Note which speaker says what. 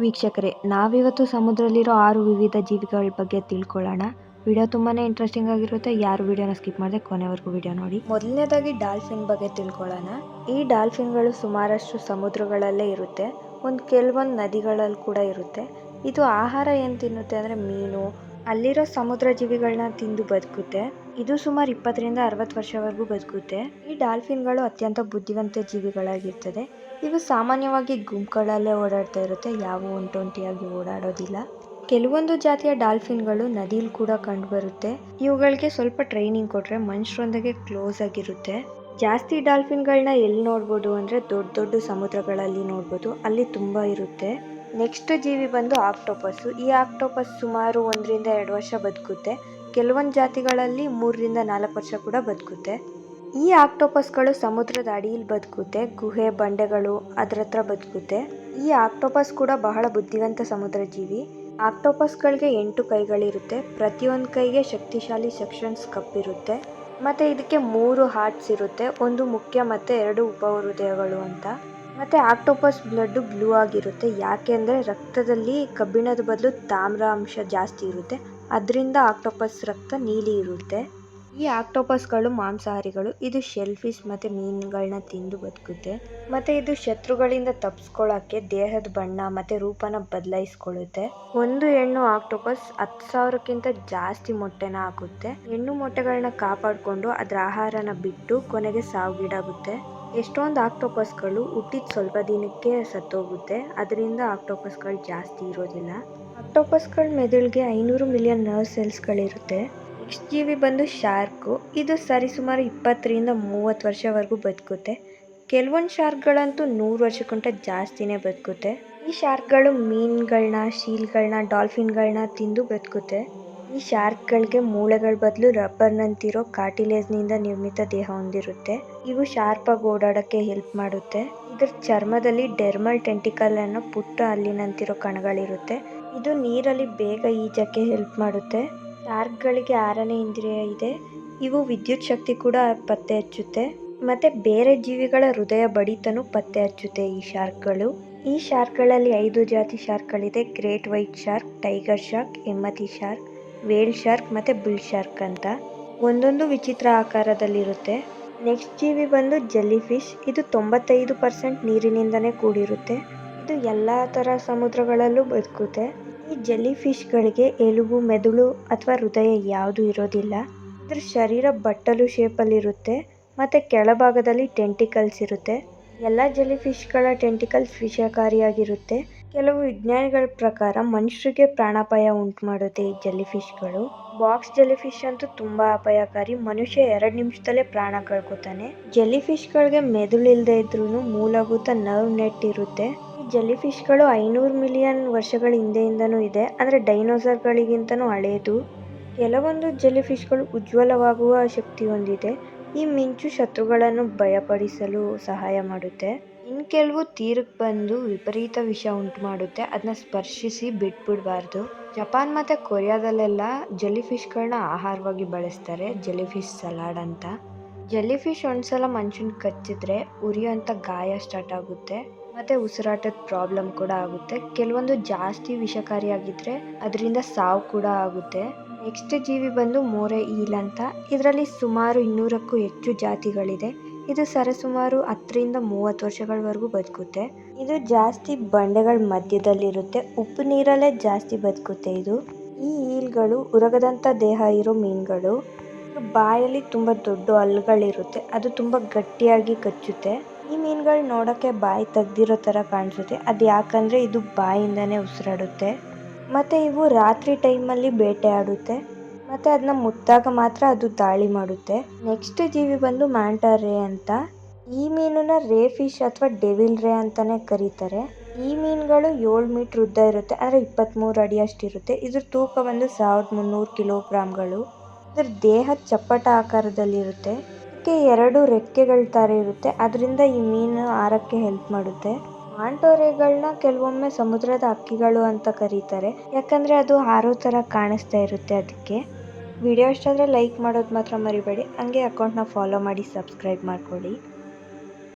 Speaker 1: ವೀಕ್ಷಕರೇ, ನಾವಿವತ್ತು ಸಮುದ್ರದಲ್ಲಿರೋ ಆರು ವಿವಿಧ ಜೀವಿಗಳ ಬಗ್ಗೆ ತಿಳ್ಕೊಳ್ಳೋಣ. ವಿಡಿಯೋ ತುಂಬಾ ಇಂಟ್ರೆಸ್ಟಿಂಗ್ ಆಗಿರುತ್ತೆ. ಯಾರು ವಿಡಿಯೋನ ಸ್ಕಿಪ್ ಮಾಡದೆ ಕೊನೆವರೆಗೂ ವಿಡಿಯೋ ನೋಡಿ. ಮೊದಲನೇದಾಗಿ ಡಾಲ್ಫಿನ್ ಬಗ್ಗೆ ತಿಳ್ಕೊಳ್ಳೋಣ. ಈ ಡಾಲ್ಫಿನ್ಗಳು ಸುಮಾರಷ್ಟು ಸಮುದ್ರಗಳಲ್ಲೇ ಇರುತ್ತೆ. ಒಂದು ಕೆಲವೊಂದು ನದಿಗಳಲ್ಲಿ ಕೂಡ ಇರುತ್ತೆ. ಇದು ಆಹಾರ ಏನು ತಿನ್ನುತ್ತೆ ಅಂದರೆ ಮೀನು. ಅಲ್ಲಿರೋ ಸಮುದ್ರ ಜೀವಿಗಳನ್ನ ತಿಂದು ಬದುಕುತ್ತೆ. ಇದು ಸುಮಾರು ಇಪ್ಪತ್ತರಿಂದ ಅರವತ್ತು ವರ್ಷವರೆಗೂ ಬದುಕುತ್ತೆ. ಈ ಡಾಲ್ಫಿನ್ಗಳು ಅತ್ಯಂತ ಬುದ್ಧಿವಂತ ಜೀವಿಗಳಾಗಿರ್ತದೆ. ಇವು ಸಾಮಾನ್ಯವಾಗಿ ಗುಂಪುಗಳಲ್ಲೇ ಓಡಾಡ್ತಾ ಇರುತ್ತೆ. ಯಾವ ಒಂಟೊಂಟಿಯಾಗಿ ಓಡಾಡೋದಿಲ್ಲ. ಕೆಲವೊಂದು ಜಾತಿಯ ಡಾಲ್ಫಿನ್ಗಳು ನದಿಲಿ ಕೂಡ ಕಂಡುಬರುತ್ತೆ. ಇವುಗಳಿಗೆ ಸ್ವಲ್ಪ ಟ್ರೈನಿಂಗ್ ಕೊಟ್ಟರೆ ಮನುಷ್ಯರೊಂದಿಗೆ ಕ್ಲೋಸ್ ಆಗಿರುತ್ತೆ. ಜಾಸ್ತಿ ಡಾಲ್ಫಿನ್ಗಳನ್ನ ಎಲ್ಲಿ ನೋಡ್ಬೋದು ಅಂದರೆ ದೊಡ್ಡ ದೊಡ್ಡ ಸಮುದ್ರಗಳಲ್ಲಿ ನೋಡ್ಬೋದು. ಅಲ್ಲಿ ತುಂಬ ಇರುತ್ತೆ. ನೆಕ್ಸ್ಟ್ ಜೀವಿ ಬಂದು ಆಕ್ಟೋಪಸ್ಸು. ಈ ಆಕ್ಟೋಪಸ್ ಸುಮಾರು ಒಂದರಿಂದ ಎರಡು ವರ್ಷ ಬದುಕುತ್ತೆ. ಕೆಲವೊಂದು ಜಾತಿಗಳಲ್ಲಿ ಮೂರರಿಂದ ನಾಲ್ಕು ವರ್ಷ ಕೂಡ ಬದುಕುತ್ತೆ. ಈ ಆಕ್ಟೋಪಸ್ಗಳು ಸಮುದ್ರದ ಅಡಿಯಲ್ಲಿ ಬದುಕುತ್ತೆ, ಗುಹೆ ಬಂಡೆಗಳು ಅದ್ರ ಹತ್ರ ಬದುಕುತ್ತೆ. ಈ ಆಕ್ಟೋಪಸ್ ಕೂಡ ಬಹಳ ಬುದ್ಧಿವಂತ ಸಮುದ್ರ ಜೀವಿ ಆಕ್ಟೋಪಸ್ಗಳಿಗೆ ಎಂಟು ಕೈಗಳಿರುತ್ತೆ. ಪ್ರತಿಯೊಂದು ಕೈಗೆ ಶಕ್ತಿಶಾಲಿ ಸೆಕ್ಷನ್ಸ್ ಕಪ್ಪಿರುತ್ತೆ. ಮತ್ತೆ ಇದಕ್ಕೆ ಮೂರು ಹಾರ್ಟ್ಸ್ ಇರುತ್ತೆ. ಒಂದು ಮುಖ್ಯ ಮತ್ತೆ ಎರಡು ಉಪಹೃದಯಗಳು ಅಂತ. ಮತ್ತೆ ಆಕ್ಟೋಪಸ್ ಬ್ಲಡ್ ಬ್ಲೂ ಆಗಿರುತ್ತೆ. ಯಾಕೆಂದರೆ ರಕ್ತದಲ್ಲಿ ಕಬ್ಬಿಣದ ಬದಲು ತಾಮ್ರ ಅಂಶ ಜಾಸ್ತಿ ಇರುತ್ತೆ. ಅದರಿಂದ ಆಕ್ಟೋಪಸ್ ರಕ್ತ ನೀಲಿ ಇರುತ್ತೆ. ಈ ಆಕ್ಟೋಪಸ್ಗಳು, ಮಾಂಸಾಹಾರಿಗಳು, ಇದು ಶೆಲ್ ಫಿಶ್ ಮತ್ತು ಮೀನುಗಳನ್ನ ತಿಂದು ಬದುಕುತ್ತೆ. ಮತ್ತು ಇದು ಶತ್ರುಗಳಿಂದ ತಪ್ಪಿಸ್ಕೊಳ್ಳೋಕ್ಕೆ ದೇಹದ ಬಣ್ಣ ಮತ್ತು ರೂಪನ ಬದಲಾಯಿಸ್ಕೊಳ್ಳುತ್ತೆ ಒಂದು ಹೆಣ್ಣು ಆಕ್ಟೋಪಸ್ ಹತ್ತು ಸಾವಿರಕ್ಕಿಂತ ಜಾಸ್ತಿ ಮೊಟ್ಟೆನ ಹಾಕುತ್ತೆ. ಹೆಣ್ಣು ಮೊಟ್ಟೆಗಳನ್ನ ಕಾಪಾಡಿಕೊಂಡು ಅದರ ಆಹಾರನ ಬಿಟ್ಟು ಕೊನೆಗೆ ಸಾವಿಗೀಡಾಗುತ್ತೆ. ಎಷ್ಟೊಂದು ಆಕ್ಟೋಪಸ್ಗಳು ಹುಟ್ಟಿದ ಸ್ವಲ್ಪ ದಿನಕ್ಕೆ ಸತ್ತೋಗುತ್ತೆ. ಅದರಿಂದ ಆಕ್ಟೋಪಸ್ಗಳು ಜಾಸ್ತಿ ಇರೋದಿಲ್ಲ. ಆಕ್ಟೋಪಸ್ಗಳ ಮೆದುಳಿಗೆ ಐನೂರು ಮಿಲಿಯನ್ ನರ್ವ್ ಸೆಲ್ಸ್ಗಳಿರುತ್ತೆ. ನೆಕ್ಸ್ಟ್ ಜೀವಿ ಬಂದು ಶಾರ್ಕು. ಇದು ಸರಿಸುಮಾರು ಇಪ್ಪತ್ತರಿಂದ ಮೂವತ್ತು ವರ್ಷವರೆಗೂ ಬದುಕುತ್ತೆ. ಕೆಲವೊಂದು ಶಾರ್ಕ್ಗಳಂತೂ ನೂರು ವರ್ಷಕ್ಕಿಂತ ಜಾಸ್ತಿನೇ ಬದುಕುತ್ತೆ. ಈ ಶಾರ್ಕ್ಗಳು ಮೀನುಗಳನ್ನ ಶೀಲ್ಗಳನ್ನ ಡಾಲ್ಫಿನ್ಗಳನ್ನ ತಿಂದು ಬದುಕುತ್ತೆ. ಈ ಶಾರ್ಕ್ಗಳಿಗೆ ಮೂಳೆಗಳ ಬದಲು ರಬ್ಬರ್ನಂತಿರೋ ಕಾರ್ಟಿಲೇಜ್ನಿಂದ ನಿರ್ಮಿತ ದೇಹ ಹೊಂದಿರುತ್ತೆ. ಇವು ಶಾರ್ಪಾಗಿ ಓಡಾಡೋಕ್ಕೆ ಹೆಲ್ಪ್ ಮಾಡುತ್ತೆ. ಇದ್ರ ಚರ್ಮದಲ್ಲಿ ಡೆರ್ಮಲ್ ಟೆಂಟಿಕಲ್ ಅನ್ನೋ ಪುಟ್ಟ ಅಲ್ಲಿನಂತಿರೋ ಕಣಗಳಿರುತ್ತೆ. ಇದು ನೀರಲ್ಲಿ ಬೇಗ ಈಜಕ್ಕೆ ಹೆಲ್ಪ್ ಮಾಡುತ್ತೆ. ಶಾರ್ಕ್ಗಳಿಗೆ ಆರನೇ ಇಂದ್ರಿಯ ಇದೆ. ಇವು ವಿದ್ಯುತ್ ಶಕ್ತಿ ಕೂಡ ಪತ್ತೆ ಹಚ್ಚುತ್ತೆ. ಮತ್ತೆ ಬೇರೆ ಜೀವಿಗಳ ಹೃದಯ ಬಡಿತನೂ ಪತ್ತೆ ಹಚ್ಚುತ್ತೆ ಈ ಶಾರ್ಕ್ಗಳು. ಈ ಶಾರ್ಕ್ಗಳಲ್ಲಿ ಐದು ಜಾತಿ ಶಾರ್ಕ್ಗಳಿದೆ. Great white shark, tiger shark, hammerhead shark, whale shark ಮತ್ತು ಬುಲ್ ಶಾರ್ಕ್ ಅಂತ. ಒಂದೊಂದು ವಿಚಿತ್ರ ಆಕಾರದಲ್ಲಿರುತ್ತೆ. ನೆಕ್ಸ್ಟ್ ಜೀವಿ ಬಂದು ಜೆಲ್ಲಿ ಫಿಶ್ ಇದು ತೊಂಬತ್ತೈದು ಪರ್ಸೆಂಟ್ ನೀರಿನಿಂದನೇ ಕೂಡಿರುತ್ತೆ. ಇದು ಎಲ್ಲ ಥರ ಸಮುದ್ರಗಳಲ್ಲೂ ಬದುಕುತ್ತೆ. ಈ ಜೆಲ್ಲಿ ಫಿಶ್ಗಳಿಗೆ ಎಲುಬು, ಮೆದುಳು ಅಥವಾ ಹೃದಯ ಯಾವುದು ಇರೋದಿಲ್ಲ. ಇದ್ರ ಶರೀರ ಬಟ್ಟಲು ಶೇಪಲ್ಲಿರುತ್ತೆ ಮತ್ತು ಕೆಳಭಾಗದಲ್ಲಿ ಟೆಂಟಿಕಲ್ಸ್ ಇರುತ್ತೆ. ಎಲ್ಲ ಜೆಲ್ಲಿ ಫಿಶ್ಗಳ ಟೆಂಟಿಕಲ್ಸ್ ವಿಷಕಾರಿಯಾಗಿರುತ್ತೆ. ಕೆಲವು ವಿಜ್ಞಾನಿಗಳ ಪ್ರಕಾರ ಮನುಷ್ಯರಿಗೆ ಪ್ರಾಣಾಪಾಯ ಉಂಟು ಮಾಡುತ್ತೆ ಈ ಜೆಲ್ಲಿ ಫಿಶ್ಗಳು ಬಾಕ್ಸ್ ಜೆಲ್ಲಿ ಫಿಶ್ ಅಂತೂ ತುಂಬಾ ಅಪಾಯಕಾರಿ. ಮನುಷ್ಯ ಎರಡು ನಿಮಿಷದಲ್ಲೇ ಪ್ರಾಣ ಕಳ್ಕೊತಾನೆ. ಜೆಲ್ಲಿ ಫಿಶ್ಗಳಿಗೆ ಮೆದುಳು ಇಲ್ಲದೆ ಇದ್ರೂ ಮೂಲಭೂತ ನರ್ವ್ ನೆಟ್ ಇರುತ್ತೆ. ಈ ಜೆಲ್ಲಿ ಫಿಶ್ಗಳು ಐನೂರು ಮಿಲಿಯನ್ ವರ್ಷಗಳ ಹಿಂದೆಯಿಂದನೂ ಇದೆ. ಅಂದರೆ ಡೈನೋಸರ್ಗಳಿಗಿಂತನೂ ಹಳೆಯದು ಕೆಲವೊಂದು ಜೆಲ್ಲಿ ಫಿಶ್ಗಳು ಉಜ್ವಲವಾಗುವ ಶಕ್ತಿ ಹೊಂದಿದೆ. ಈ ಮಿಂಚು ಶತ್ರುಗಳನ್ನು ಭಯಪಡಿಸಲು ಸಹಾಯ ಮಾಡುತ್ತೆ. ಇನ್ನು ಕೆಲವು ತೀರಕ್ಕೆ ಬಂದು ವಿಪರೀತ ವಿಷ ಉಂಟು ಮಾಡುತ್ತೆ. ಅದನ್ನ ಸ್ಪರ್ಶಿಸಿ ಬಿಟ್ಬಿಡಬಾರ್ದು. ಜಪಾನ್ ಮತ್ತು ಕೊರಿಯಾದಲ್ಲೆಲ್ಲ ಜೆಲ್ಲಿ ಫಿಶ್ಗಳನ್ನ ಆಹಾರವಾಗಿ ಬಳಸ್ತಾರೆ. ಜೆಲ್ಲಿ ಫಿಶ್ ಸಲಾಡ್ ಅಂತ. ಜೆಲ್ಲಿ ಫಿಶ್ ಒಂದ್ಸಲ ಮನುಷ್ಯನ ಕಚ್ಚಿದ್ರೆ ಉರಿಯೋಂಥ ಗಾಯ ಸ್ಟಾರ್ಟ್ ಆಗುತ್ತೆ. ಮತ್ತು ಉಸಿರಾಟದ ಪ್ರಾಬ್ಲಮ್ ಕೂಡ ಆಗುತ್ತೆ. ಕೆಲವೊಂದು ಜಾಸ್ತಿ ವಿಷಕಾರಿಯಾಗಿದ್ದರೆ ಅದರಿಂದ ಸಾವು ಕೂಡ ಆಗುತ್ತೆ. ನೆಕ್ಸ್ಟ್ ಜೀವಿ ಬಂದು ಮೋರೆ, ಈಲ್ ಅಂತ. ಇದರಲ್ಲಿ ಸುಮಾರು ಇನ್ನೂರಕ್ಕೂ ಹೆಚ್ಚು ಜಾತಿಗಳಿದೆ. ಇದು ಸರಿಸುಮಾರು ಹತ್ತರಿಂದ ಮೂವತ್ತು ವರ್ಷಗಳವರೆಗೂ ಬದುಕುತ್ತೆ. ಇದು ಜಾಸ್ತಿ ಬಂಡೆಗಳ ಮಧ್ಯದಲ್ಲಿರುತ್ತೆ. ಉಪ್ಪು ನೀರಲ್ಲೇ ಜಾಸ್ತಿ ಬದುಕುತ್ತೆ ಇದು. ಈ ಈಲ್ಗಳು ಉರಗದಂಥ ದೇಹ ಇರೋ ಮೀನುಗಳು ಬಾಯಲ್ಲಿ ತುಂಬ ದೊಡ್ಡ ಹಲ್ಲುಗಳಿರುತ್ತೆ. ಅದು ತುಂಬ ಗಟ್ಟಿಯಾಗಿ ಕಚ್ಚುತ್ತೆ. ಈ ಮೀನುಗಳು ನೋಡೋಕ್ಕೆ ಬಾಯಿ ತೆಗ್ದಿರೋ ಥರ ಕಾಣಿಸುತ್ತೆ. ಅದು ಯಾಕಂದರೆ ಇದು ಬಾಯಿಂದನೇ ಉಸಿರಾಡುತ್ತೆ. ಮತ್ತು ಇವು ರಾತ್ರಿ ಟೈಮಲ್ಲಿ ಬೇಟೆ ಆಡುತ್ತೆ ಮತ್ತು ಅದನ್ನ ಮುತ್ತಾಗ ಮಾತ್ರ ಅದು ದಾಳಿ ಮಾಡುತ್ತೆ. ನೆಕ್ಸ್ಟ್ ಜೀವಿ ಬಂದು ಮ್ಯಾಂಟಾ ರೇ ಅಂತ. ಈ ಮೀನನ್ನ ರೇ ಫಿಶ್ ಅಥವಾ ಡೆವಿಲ್ ರೇ ಅಂತಲೇ ಕರೀತಾರೆ. ಈ ಮೀನುಗಳು ಏಳು ಮೀಟ್ರ್ ಉದ್ದ ಇರುತ್ತೆ. ಅಂದರೆ ಇಪ್ಪತ್ತ್ಮೂರು ಅಡಿ ಅಷ್ಟಿರುತ್ತೆ. ಇದ್ರ ತೂಕ ಬಂದು ಸಾವಿರದ ಮುನ್ನೂರು ಕಿಲೋಗ್ರಾಮ್ಗಳು. ಇದ್ರ ದೇಹ ಚಪ್ಪಟ ಆಕಾರದಲ್ಲಿರುತ್ತೆ. ಅದಕ್ಕೆ ಎರಡು ರೆಕ್ಕೆಗಳ ಥರ ಇರುತ್ತೆ. ಅದರಿಂದ ಈ ಮೀನು ಹಾರಕ್ಕೆ ಹೆಲ್ಪ್ ಮಾಡುತ್ತೆ. ಮಾಂಟೋರೆಗಳನ್ನ ಕೆಲವೊಮ್ಮೆ ಸಮುದ್ರದ ಹಕ್ಕಿಗಳು ಅಂತ ಕರೀತಾರೆ. ಯಾಕಂದರೆ ಅದು ಹಾರೋ ಥರ ಕಾಣಿಸ್ತಾ ಇರುತ್ತೆ ಅದಕ್ಕೆ. ವಿಡಿಯೋ ಇಷ್ಟ ಆದರೆ ಲೈಕ್ ಮಾಡೋದು ಮಾತ್ರ ಮರಿಬೇಡಿ. ಹಂಗೆ ಅಕೌಂಟ್ನ ಫಾಲೋ ಮಾಡಿ ಸಬ್ಸ್ಕ್ರೈಬ್ ಮಾಡ್ಕೊಳ್ಳಿ.